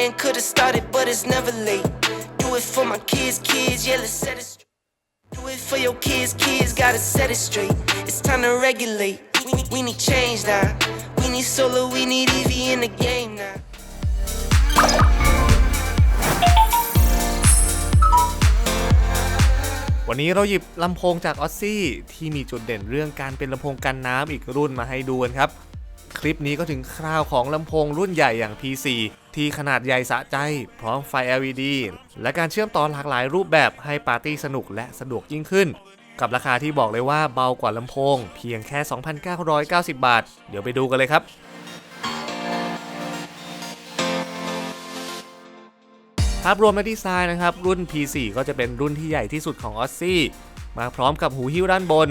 been, could've started, but it's never late. Do it for my kids, kids, yeah, let's set it straight. Do it for your kids, kids, gotta set it straight. It's time to regulate. We need, we need change now. We need solo, we need Evie in the game now. วันนี้เราหยิบลำโพงจากออ s ซี่ที่มีจุดเด่นเรื่องการเป็นลำโพงกันน้ำอีกรุ่นมาให้ดูกันครับ คลิปนี้ก็ถึงคราวของลำโพงรุ่นใหญ่อย่าง P4 ที่ขนาดใหญ่สะใจ พร้อมไฟ LED และการเชื่อมต่อหลากหลายรูปแบบให้ปาร์ตี้สนุกและสะดวกยิ่งขึ้น กับราคาที่บอกเลยว่าเบากว่าลำโพง เพียงแค่ 2,990 บาท เดี๋ยวไปดูกันเลยครับภาพรวมและดีไซน์นะครับ รุ่น P4 ก็จะเป็นรุ่นที่ใหญ่ที่สุดของ o อ s ซี่มาพร้อมกับหูหิ้วด้านบน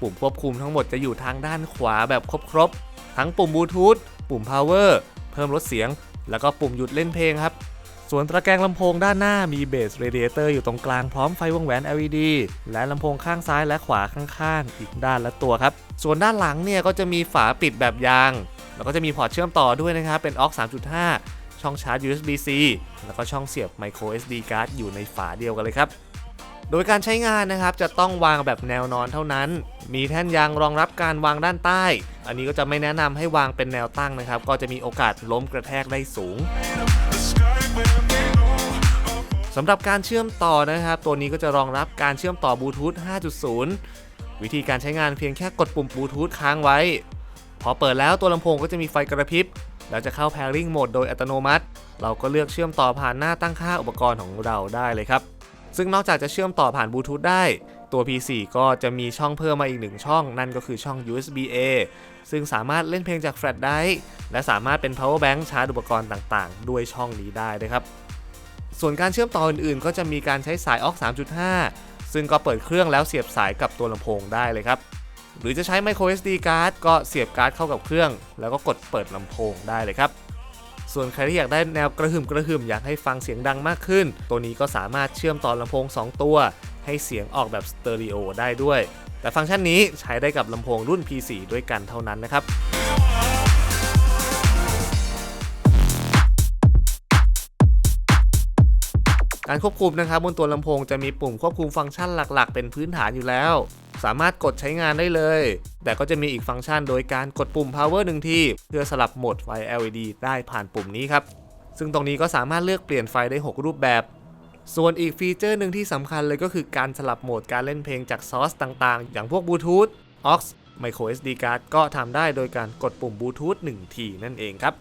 ปุ่มควบคุมทั้งหมดจะอยู่ทางด้านขวาแบบครบ ทั้งปุ่มบลูทูธปุ่ม power เพิ่มลดเสียง แล้วก็ปุ่มหยุดเล่นเพลงครับ ส่วนตะแกรงลำโพงด้านหน้ามีเบสเรเดียเตอร์อยู่ตรงกลางพร้อมไฟวงแหวน LED และลำโพงข้างซ้ายและขวาข้างๆ อีกด้านละตัวครับ ส่วนด้านหลังเนี่ยก็จะมีฝาปิดแบบยาง แล้วก็จะมีพอร์ตเชื่อมต่อด้วยนะครับ เป็น AUX 3.5 ช่องชาร์จ USB-C แล้วก็ช่องเสียบ micro SD card อยู่ในฝาเดียวกันเลยครับ โดยการใช้งานนะครับจะต้องวางแบบแนวนอนเท่านั้น มีแท่นยางรองรับการวางด้านใต้ อันนี้ก็จะไม่แนะนำให้วางเป็นแนวตั้งนะครับ ก็จะมีโอกาสล้มกระแทกได้สูงสำหรับการเชื่อมต่อนะครับ ตัวนี้ก็จะรองรับการเชื่อมต่อบลูทูธ 5.0 วิธีการใช้งานเพียงแค่กดปุ่มบลูทูธค้างไว้ พอเปิดแล้วตัวลำโพงก็จะมีไฟกระพริบแล้วจะเข้า pairing mode โดยอัตโนมัติ เราก็เลือกเชื่อมต่อผ่านหน้าตั้งค่าอุปกรณ์ของเราได้เลยครับ ซึ่งนอกจากจะเชื่อมต่อผ่านบลูทูธได้ ตัว PC ก็จะมีช่องเพิ่มมาอีกหนึ่งช่อง นั่นก็คือช่อง USB-A ซึ่งสามารถเล่นเพลงจากแฟลชได้และสามารถเป็น power bank ชาร์จอุปกรณ์ต่างๆ ด้วยช่องนี้ได้นะครับ ส่วนการเชื่อมต่ออื่นๆ ก็จะมีการใช้สาย AUX 3.5 ซึ่งก็เปิดเครื่องแล้วเสียบสายกับตัวลำโพงได้เลยครับหรือจะใช้ micro SD card ก็เสียบการ์ดเข้ากับเครื่อง แล้วก็กดเปิดลำโพงได้เลยครับ ส่วนใครที่อยากได้แนวกระหึ่มกระหึ่มอยากให้ฟังเสียงดังมากขึ้น ตัวนี้ก็สามารถเชื่อมต่อลำโพง 2 ตัว ให้เสียงออกแบบสเตอริโอได้ด้วย แต่ฟังก์ชันนี้ใช้ได้กับลำโพงรุ่น P4 ด้วยกันเท่านั้นนะครับการควบคุมนะครับบนตัวลำโพงจะมีปุ่มควบคุมฟังก์ชันหลัก ๆ เป็นพื้นฐานอยู่แล้ว สามารถกดใช้งานได้เลย แต่ก็จะมีอีกฟังก์ชันโดยการกดปุ่ม power หนึ่งทีเพื่อสลับโหมดไฟ LED ได้ผ่านปุ่มนี้ครับ ซึ่งตรงนี้ก็สามารถเลือกเปลี่ยนไฟได้ 6 รูปแบบ ส่วนอีกฟีเจอร์หนึ่งที่สำคัญเลยก็คือการสลับโหมดการเล่นเพลงจากซอสต่างๆ อย่างพวกบลูทูธ aux micro SD card ก็ทำได้โดยการกดปุ่มบลูทูธ1ทีนั่นเองครับ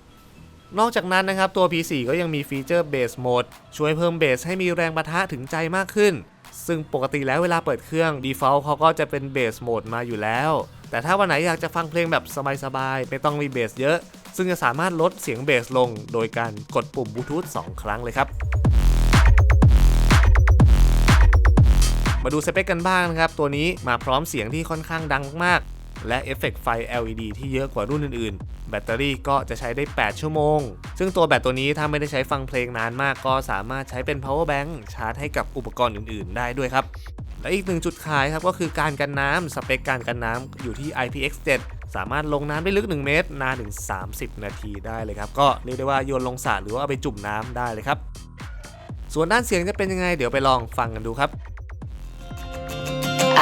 นอกจากนั้นนะครับ ตัว P4 ก็ยังมีฟีเจอร์เบสโหมดช่วยเพิ่มเบสให้มีแรงปะทะถึงใจมากขึ้น ซึ่งปกติแล้วเวลาเปิดเครื่อง Default เขาก็จะเป็นเบสโหมดมาอยู่แล้ว แต่ถ้าวันไหนอยากจะฟังเพลงแบบสบายๆ ไม่ต้องมีเบสเยอะ ซึ่งจะสามารถลดเสียงเบสลง โดยการกดปุ่มบลูทูธ2ครั้งเลยครับมาดูสเปคกันบ้างนะครับ ตัวนี้มาพร้อมเสียงที่ค่อนข้างดังมาก และเอฟเฟกต์ไฟ LED ที่เยอะกว่ารุ่นอื่นๆ แบตเตอรี่ก็จะใช้ได้ 8 ชั่วโมง ซึ่งตัวแบตตัวนี้ถ้าไม่ได้ใช้ฟังเพลงนานมากก็สามารถใช้เป็น power bank ชาร์จให้กับอุปกรณ์อื่นๆ ได้ด้วยครับ และอีกหนึ่งจุดขายครับก็คือการกันน้ำสเปคการกันน้ำอยู่ที่ IPX7 สามารถลงน้ำได้ลึก 1 เมตร นานถึง 30 นาทีได้เลยครับ ก็เรียกได้ว่าโยนลงสระหรือว่าเอาไปจุ่มน้ำได้เลยครับ ส่วนด้านเสียงจะเป็นยังไงเดี๋ยวไปลองฟังกันดูครับ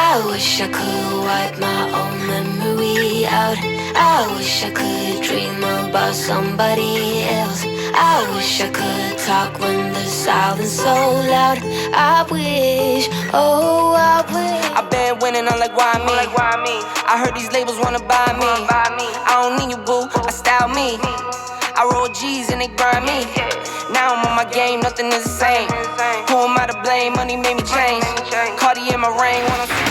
I wish I could wipe my own memory out. I wish I could dream about somebody else. I wish I could talk when the silence so loud. I wish, oh, I wish. I've been winning, I'm like, why me? Like, why me? I heard these labels wanna buy me. Buy me. I don't need you, boo. I style me. I roll G's and they grind me. Now I'm on my game, nothing is the same. Who am I to blame? Money made me change. Cardi in my ring when I'm.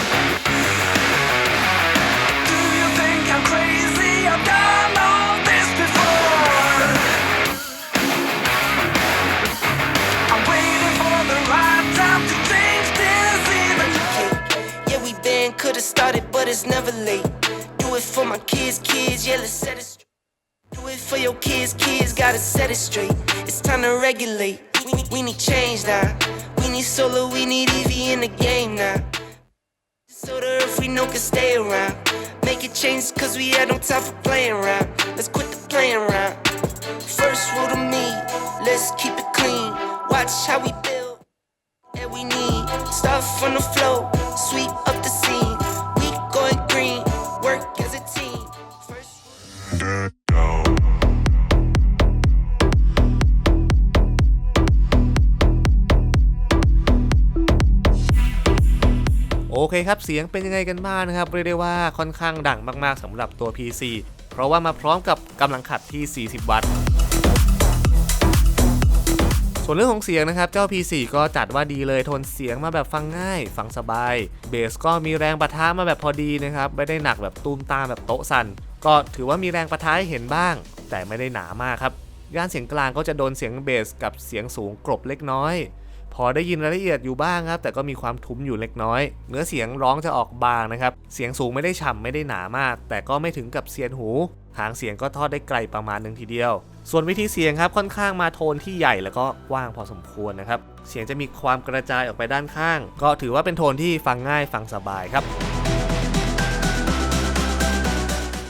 Could've started, but it's never late. Do it for my kids, kids, yeah, let's set it straight. Do it for your kids, kids, gotta set it straight. It's time to regulate. We need, we need change now. We need solo, we need Evie in the game now. So the earth we know can stay around. Make it change cause we had no time for playing around. Let's quit the playing around. First rule to me, let let's keep it clean. Watch how we build. And we need stuff on the floor, sweep up เคครับ เสียงเป็นยังไงกันบ้างนะครับเรียกได้ว่าค่อนข้างดังมากๆสำหรับตัว PC เพราะว่ามาพร้อมกับกำลังขัดที่ 40 วัตต์ส่วนเรื่องของเสียงนะครับ เจ้า P4 ก็จัดว่าดีเลยทนเสียงมาแบบฟังง่าย ฟังสบาย เบสก็มีแรงประทะมาแบบพอดีนะครับ ไม่ได้หนักแบบตูมตามแบบโต๊ะสั่น ก็ถือว่ามีแรงประทะให้เห็นบ้าง แต่ไม่ได้หนามากครับ ย่านเสียงกลางก็จะโดนเสียงเบสกับเสียงสูงกลบเล็กน้อย พอได้ยินรายละเอียดอยู่บ้างครับ แต่ก็มีความทุ้มอยู่เล็กน้อย เนื้อเสียงร้องจะออกบางนะครับ เสียงสูงไม่ได้ฉ่ำไม่ได้หนามาก แต่ก็ไม่ถึงกับเสียนหู หางเสียงก็ทอดได้ไกลประมาณหนึ่งทีเดียว ส่วนวิธีเสียงครับค่อนข้างมาโทนที่ใหญ่แล้วก็กว้างพอสมควรนะครับ เสียงจะมีความกระจายออกไปด้านข้าง ก็ถือว่าเป็นโทนที่ฟังง่ายฟังสบายครับ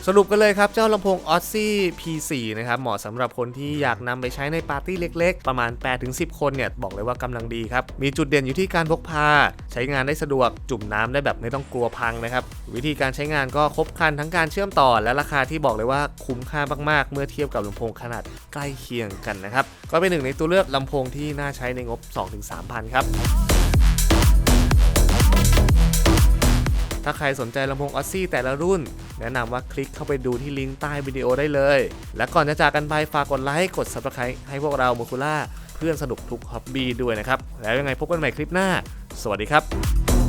สรุปกันเลยครับ เจ้าลำโพง o s s i P4 นะครับ เหมาะสำหรับคนที่อยากนำไปใช้ในปาร์ตี้เล็กๆ ประมาณ 8-10 คนเนี่ย บอกเลยว่ากำลังดีครับ มีจุดเด่นอยู่ที่การพกพา ใช้งานได้สะดวกจุ่มน้ำได้แบบไม่ต้องกลัวพังนะครับ วิธีการใช้งานก็ครบครันทั้งการเชื่อมต่อ และราคาที่บอกเลยว่าคุ้มค่ามากๆ เมื่อเทียบกับลำโพงขนาดใกล้เคียงกันนะครับก็เป็นหนึ่งในตัวเลือกลำโพงที่น่าใช้ในงบ 2-3,000ครับถ้าใครสนใจลำโพงออซซี่แต่ละรุ่น แนะนำว่าคลิกเข้าไปดูที่ลิงก์ใต้วิดีโอได้เลย และก่อนจะจากกันไปฝากกดไลค์กด Subscribe ให้พวกเราโมคูล่าเพื่อนสนุกทุกฮ็อบบี้ด้วยนะครับ แล้วยังไงพบกันใหม่คลิปหน้า สวัสดีครับ